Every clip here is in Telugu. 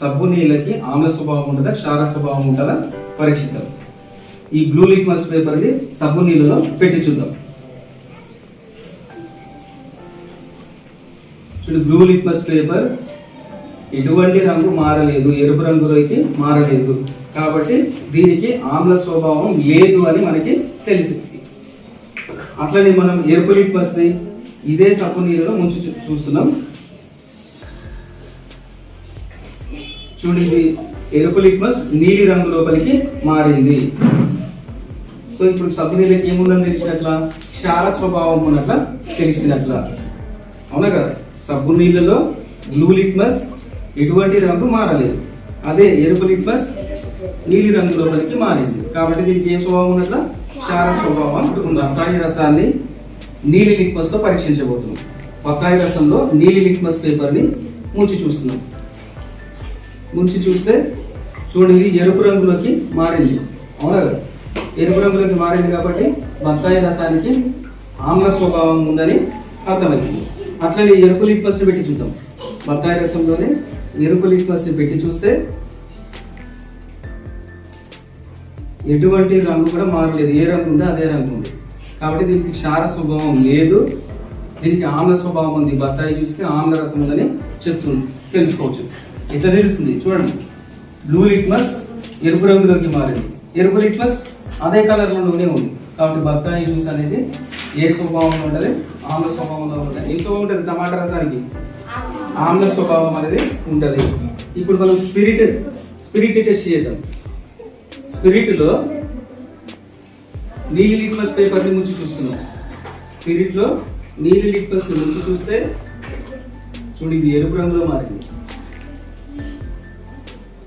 సబ్బు నీళ్ళకి ఆమ్ల స్వభావం ఉంటుందా క్షార స్వభావం ఉంటుందా? పరీక్షిద్దాం. ఈ బ్లూ లిక్మస్ పేపర్ని సబ్బు నీళ్ళలో పెట్టి చూద్దాం. చూడు బ్లూ లిక్మస్ పేపర్ ఎటువంటి రంగు మారలేదు ఎరుపు రంగులోకి మారలేదు. కాబట్టి దీనికి ఆమ్ల స్వభావం లేదు అని మనకి తెలిసింది. అట్లనే మనం ఎరుపు లిక్మస్ని ఇదే సబ్బు నీళ్ళలో ముంచి చూ- చూస్తున్నాం. చూడు ఇది ఎరుపు లిక్మస్ నీలి రంగు లోపలికి మారింది. సో ఇప్పుడు సబ్బు నీళ్ళకి ఏముందని తెలిసినట్ల? క్షార స్వభావం ఉన్నట్ల తెలిసినట్ల. అవునా కదా? సబ్బు నీళ్ళలో బ్లూ లిక్మస్ ఎటువంటి రంగు మారలేదు. అదే ఎరుపు లిక్మస్ నీలి రంగు లోపలికి మారింది. కాబట్టి దీనికి ఏ స్వభావం ఉన్నట్ల? క్షార స్వభావం ఉంది బత్తాయి రసాన్ని నీలి లిక్మస్తో పరీక్షించబోతున్నాం. బత్తాయి రసంలో నీలి లిక్మస్ పేపర్ని ముంచి చూస్తున్నాం. ముంచి చూస్తే చూడండి ఇది ఎరుపు రంగులోకి మారింది. అవునా కదా? ఎరుపు రంగులోకి మారింది కాబట్టి బత్తాయి రసానికి ఆమ్ల స్వభావం ఉందని అర్థమైంది. అట్లనే ఎరుపు లిక్మస్ పెట్టి చూద్దాం. బత్తాయి రసంలోనే ఎరుపు లిక్మస్ పెట్టి చూస్తే ఎటువంటి రంగు కూడా మారలేదు. ఏ రంగు ఉందో అదే రంగు ఉంది. కాబట్టి దీనికి క్షార స్వభావం లేదు. దీనికి ఆమ్ల స్వభావం ఉంది. బత్తాయి చూస్తే ఆమ్ల రసం ఉందని చెప్తుంది. తెలుసుకోవచ్చు. ఇట్లా తెలుస్తుంది? చూడండి. బ్లూ లిట్మస్ ఎరుపు రంగులోకి మారింది. ఎరుపు లిట్మస్ అదే కలర్లోనే ఉంది. కాబట్టి బత్తాయి జ్యూస్ అనేది ఏ స్వభావంలో ఉంటుంది? ఆమ్ల స్వభావంలో ఉంటుంది. ఏం స్వభావం ఉంటుంది? టమాటా రసానికి? ఆమ్ల స్వభావం అనేది ఉంటుంది. ఇప్పుడు మనం స్పిరిట్ స్పిరిట్ టెస్ట్ చేద్దాం. స్పిరిట్లో నీలి లిట్మస్ పేపర్ని ముంచి చూస్తున్నాం. స్పిరిట్లో నీలి లిట్మస్ ముంచి చూస్తే చూడు ఇది ఎరుపు రంగులో మారింది.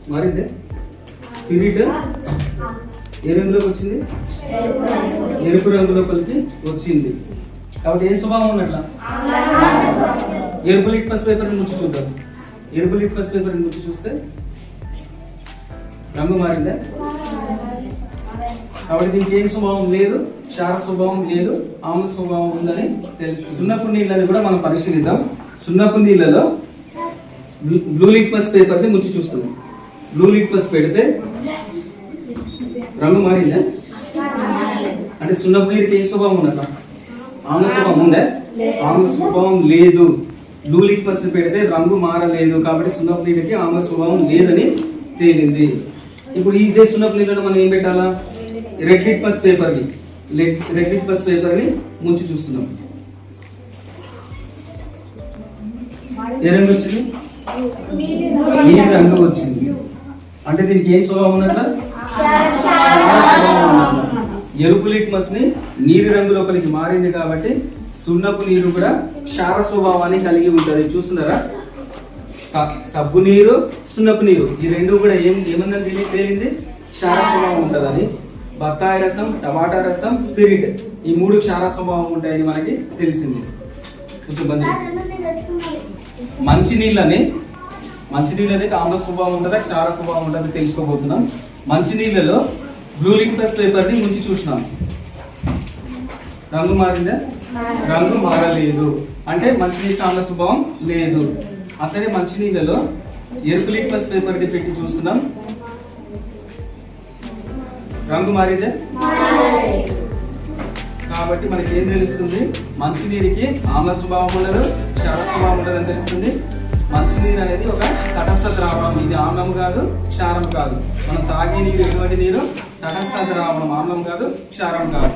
మారిందే? స్పిరిట్? ఏ రంగులోకి వచ్చింది? ఎరుపు రంగు లోపలికి వచ్చింది. కాబట్టి ఏ స్వభావం ఉన్నట్ల ఎరుపు లిట్మస్ పేపర్ని ముంచి చూద్దాం. ఎరుపు లిట్మస్ పేపర్ని ముంచి చూస్తే రంగు మారిందా? కాబట్టి దీనికి ఏం స్వభావం లేదు? క్షార స్వభావం లేదు. ఆమ్ల స్వభావం ఉందని తెలుస్తుంది. సున్నపు నీళ్ళని కూడా మనం పరిశీలిద్దాం. సున్నపు నీళ్ళలో బ్లూ- లిట్మస్ పేపర్ని ముంచి చూస్తున్నాం. బ్లూ లిక్మస్ పెడితే రంగు మారిందా? అంటే సున్నపు నీరుకి ఏ స్వభావం ఉన్నట్ల ఆమ్ల స్వభావం ఉందా? ఆమ్ల స్వభావం లేదు. బ్లూ లిక్మస్ పెడితే రంగు మారలేదు కాబట్టి సున్నపు నీళ్ళకి ఆమ్ల స్వభావం లేదని తేలింది. ఇప్పుడు ఇదే సున్నపు నీళ్ళలో మనం ఏం పెట్టాలా? రెడ్ లిట్మస్ పేపర్ని. రెడ్ లిట్మస్ పేపర్ని ముంచి చూస్తున్నాం. ఏ రంగు వచ్చింది? ఈ రంగు వచ్చింది. అంటే దీనికి ఏం స్వభావం ఉన్నట్ల ఎరుపు లిట్మస్ని నీలి రంగు లోపలికి మారింది కాబట్టి సున్నపు నీరు కూడా క్షార స్వభావాన్ని కలిగి ఉంటుంది. చూస్తున్నారా? సబ్బు నీరు సున్నపు నీరు ఈ రెండు కూడా ఏం ఏమన్నా తెలి- తేలింది క్షార స్వభావం ఉంటుందని. బత్తాయి రసం టమాటా రసం స్పిరిట్ ఈ మూడు క్షార స్వభావం ఉంటాయని మనకి తెలిసింది. కొంచెం మంచి నీళ్ళని మంచి నీళ్ళని ఆమ్ల స్వభావం ఉంటుందా క్షార స్వభావం ఉంటుందా తెలుసుకోబోతున్నాం. మంచి నీళ్ళలో బ్లూ లిక్విడ్ పేపర్ని ముంచి చూసినాం. రంగు మారిందా? రంగు మారలేదు. అంటే మంచినీటి ఆమ్ల స్వభావం లేదు. అట్లనే మంచినీళ్ళలో ఎరుపు లిక్వస్ పేపర్ని పెట్టి చూస్తున్నాం. రంగు మారిందా? కాబట్టి మనకి ఏం తెలుస్తుంది? మంచినీరికి ఆమ్ల స్వభావం ఉండదు క్షార స్వభావం ఉండదు అని తెలుస్తుంది. మంచినీరు అనేది ఒక తటస్థ ద్రావణం ఇది ఆమ్లం కాదు క్షారం కాదు. మనం తాగే నీరు ఎటువంటి నీరు? తటస్థ ద్రావణం ఆమ్లం కాదు క్షారం కాదు.